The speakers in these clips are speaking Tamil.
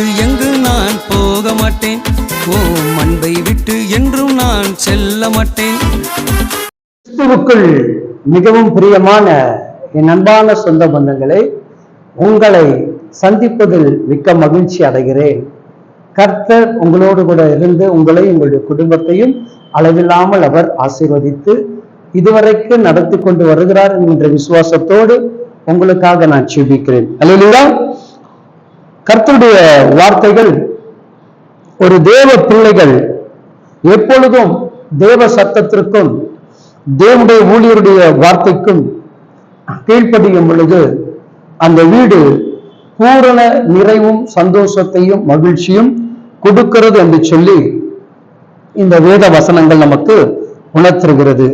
விட்டு எங்கு நான் போக மாட்டேன்? ஓ அன்பை விட்டு என்றும் நான் செல்ல மாட்டேன். மிகவும் பிரியமான என் அன்பான சொந்த பந்தங்களை உங்களை சந்திப்பதில் மிக்க மகிழ்ச்சி அடைகிறேன். கர்த்தர் உங்களோடு கூட இருந்து உங்களை உங்களுடைய குடும்பத்தையும் அளவில்லாமல் அவர் ஆசீர்வதித்து இதுவரைக்கு நடத்தி கொண்டு வருகிறார் என்கின்ற விசுவாசத்தோடு உங்களுக்காக நான் சூபிக்கிறேன் அல்லா கர்த்தருடைய வார்த்தைகள் ஒரு தேவ பிள்ளைகள் எப்பொழுதும் தேவ சத்தத்திற்கும் தேவனுடைய ஊழியருடைய வார்த்தைக்கும் கீழ்ப்படியும் பொழுது அந்த வீடு பூரண நிறைவும் சந்தோஷத்தையும் மகிழ்ச்சியும் கொடுக்கிறது என்று சொல்லி இந்த வேத வசனங்கள் நமக்கு உணர்த்துகிறது.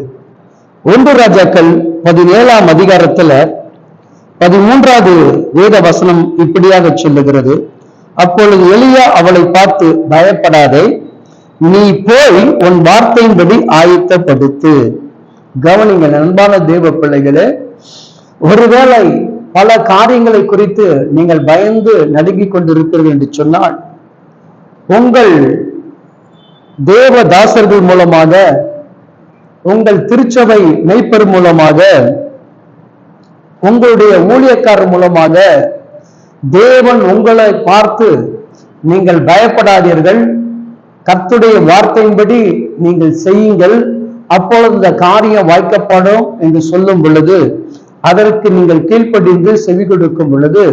ஒன்று ராஜாக்கள் பதினேழாம் அதிகாரத்துல பதிமூன்றாவது வேத வசனம் இப்படியாக சொல்லுகிறது. அப்பொழுது எளியா அவளை பார்த்து பயப்படாதே நீ போய் உன் வார்த்தையின்படி ஆயத்தப்படுத்து. கவனிங்க நண்பான தேவ பிள்ளைகளே ஒருவேளை பல காரியங்களை குறித்து நீங்கள் பயந்து நடுங்கிக் கொண்டிருக்கிறீர்கள் என்று சொன்னால் உங்கள் தேவ தாசர்கள் மூலமாக உங்கள் திருச்சபை மெய்ப்பர் மூலமாக உங்களுடைய ஊழியக்காரர் மூலமாக தேவன் உங்களை பார்த்து நீங்கள் பயப்படாதீர்கள். கத்துடைய வார்த்தையின்படி நீங்கள் செய்யுங்கள். அப்பொழுது இந்த காரியம் வாய்க்கப்படும் என்று சொல்லும் பொழுது அதற்கு நீங்கள் கீழ்ப்படிந்து செவி கொடுக்கும் பொழுது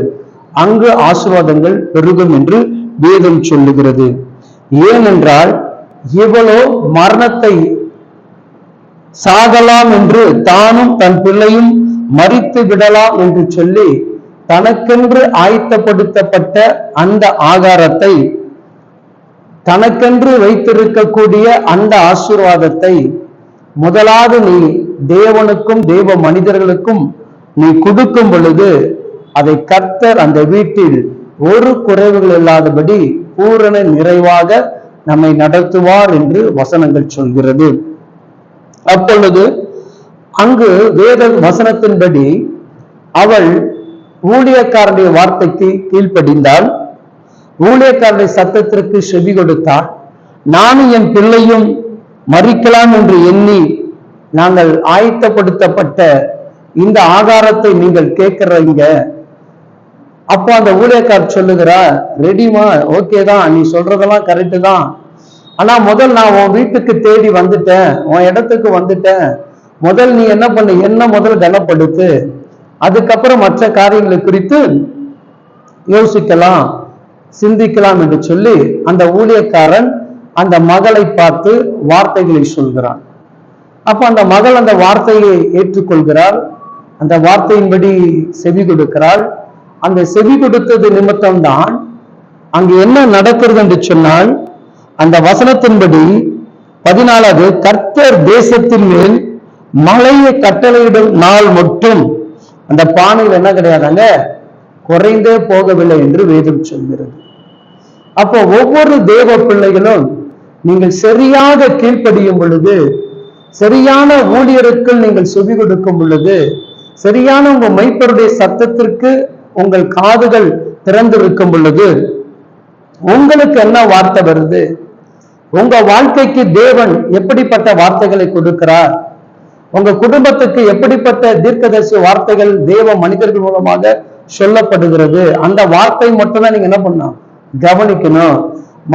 அங்கு ஆசீர்வாதங்கள் பெருகும் என்று வேதம் சொல்லுகிறது. ஏனென்றால் இவளோ மரணத்தை சாகலாம் என்று தானும் தன் பிள்ளையும் மறித்து விடலாம் என்று சொல்லி தனக்கென்று ஆயத்தப்படுத்தப்பட்ட அந்த ஆகாரத்தை தனக்கென்று வைத்திருக்கக்கூடிய அந்த ஆசீர்வாதத்தை முதலாவது நீ தேவனுக்கும் தேவ மனிதர்களுக்கும் நீ கொடுக்கும் பொழுது அதை கர்த்தர் அந்த வீட்டில் ஒரு குறைவுகள் இல்லாதபடி பூரண நிறைவாக நம்மை நடத்துவார் என்று வசனங்கள் சொல்கிறது. அப்பொழுது அங்கு வேத வசனத்தின்படி அவள் ஊழியக்காரனுடைய வார்த்தைக்கு கீழ்ப்படிந்தாள். ஊழியக்காரனுடைய சத்தத்திற்கு செவி கொடுத்தாள். நானும் என் பிள்ளையும் மறிக்கலாம் என்று எண்ணி நாங்கள் ஆயத்தப்படுத்தப்பட்ட இந்த ஆகாரத்தை நீங்கள் கேட்கிறீங்க. அப்போ அந்த ஊழியக்கார் சொல்லுகிறா ரெடிமா ஓகே தான். நீ சொல்றதெல்லாம் கரெக்டு தான். ஆனா முதல் நான் உன் வீட்டுக்கு தேடி வந்துட்டேன். உன் இடத்துக்கு வந்துட்டேன். முதல் நீ என்ன பண்ணு? என்ன முதல் கனப்படுத்து? அதுக்கப்புறம் மற்ற காரியங்களை குறித்து யோசிக்கலாம் சிந்திக்கலாம் என்று சொல்லி அந்த ஊழியக்காரன் அந்த மகளை பார்த்து வார்த்தைகளை சொல்கிறான். அப்ப அந்த மகள் அந்த வார்த்தையை ஏற்றுக்கொள்கிறாள். அந்த வார்த்தையின்படி செவி கொடுக்கிறாள். அந்த செவி கொடுத்தது நிமித்தம்தான் அங்கு என்ன நடக்கிறது என்று சொன்னால் அந்த வசனத்தின்படி பதினாலாவது கர்த்தர் தேசத்தின் மேல் மழையை கட்டளையிடும் நாள் மட்டும். அந்த பானையில் என்ன கிடையாதாங்க குறைந்தே போகவில்லை என்று வேதம் சொல்கிறது. அப்போ ஒவ்வொரு தேவ பிள்ளைகளும் நீங்கள் சரியாக கீழ்ப்படியும் பொழுது சரியான ஊழியருக்கு நீங்கள் சுவி கொடுக்கும் பொழுது சரியான உங்க மைப்பருடைய சத்தத்திற்கு உங்கள் காதுகள் திறந்திருக்கும் பொழுது உங்களுக்கு என்ன வார்த்தை வருது? உங்க வாழ்க்கைக்கு தேவன் எப்படிப்பட்ட வார்த்தைகளை கொடுக்கிறார்? உங்க குடும்பத்துக்கு எப்படிப்பட்ட தீர்க்கதரிசி வார்த்தைகள் தேவ மனிதர்கள் மூலமாக சொல்லப்படுகிறது? அந்த வார்த்தை மட்டும்தான் நீங்க என்ன பண்ணணும்? கவனிக்கணும்.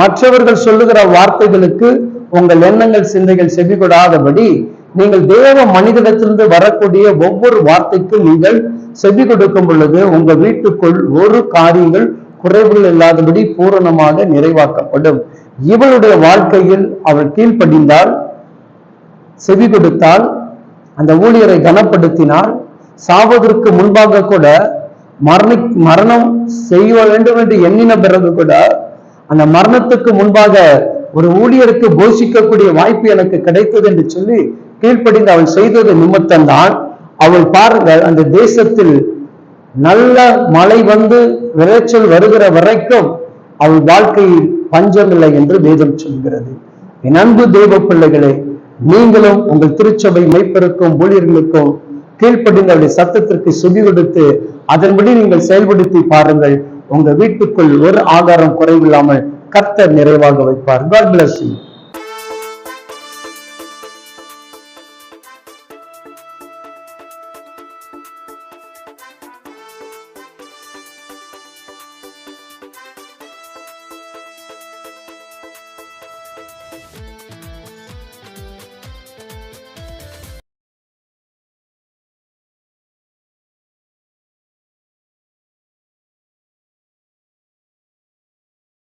மற்றவர்கள் சொல்லுகிற வார்த்தைகளுக்கு உங்கள் எண்ணங்கள் சிந்தைகள் செவிகொடாதபடி நீங்கள் தேவ மனிதனிடத்திலிருந்து வரக்கூடிய ஒவ்வொரு வார்த்தைக்கும் நீங்கள் செவி கொடுக்கும் பொழுது உங்க வீட்டுக்குள் ஒரு காரியங்கள் குறைவுகள் இல்லாதபடி பூரணமாக நிறைவாக்கப்படும். இவளுடைய வாழ்க்கையில் அவள் கீழ்ப்படிந்தால் செவி கொடுத்தால் அந்த ஊழியரை கனப்படுத்தினால் சாவதற்கு முன்பாக கூட மரணி மரணம் செய்ய வேண்டும் என்று எண்ணின பிறகு கூட அந்த மரணத்துக்கு முன்பாக ஒரு ஊழியருக்கு போஷிக்கக்கூடிய வாய்ப்பு எனக்கு கிடைத்தது என்று சொல்லி கீழ்ப்படிந்து அவள் செய்தது நிமித்தம்தான் அவள் பாருங்கள் அந்த தேசத்தில் நல்ல மழை வந்து விளைச்சல் வருகிற வரைக்கும் அவள் வாழ்க்கையில் பஞ்சமில்லை என்று வேதம் சொல்கிறது. என் அன்பு தெய்வ பிள்ளைகளே நீங்களும் உங்கள் திருச்சபை மெய்ப்பெருக்கும் ஊழியர்களுக்கும் கீழ்ப்படிந்த அவருடைய சத்தத்திற்கு சுதி கொடுத்து அதன்படி நீங்கள் செயல்படுத்தி பாருங்கள். உங்க வீட்டுக்குள் ஒரு ஆகாரம் குறைவில்லாமல் கர்த்தர் நிறைவாக வைப்பார். God plus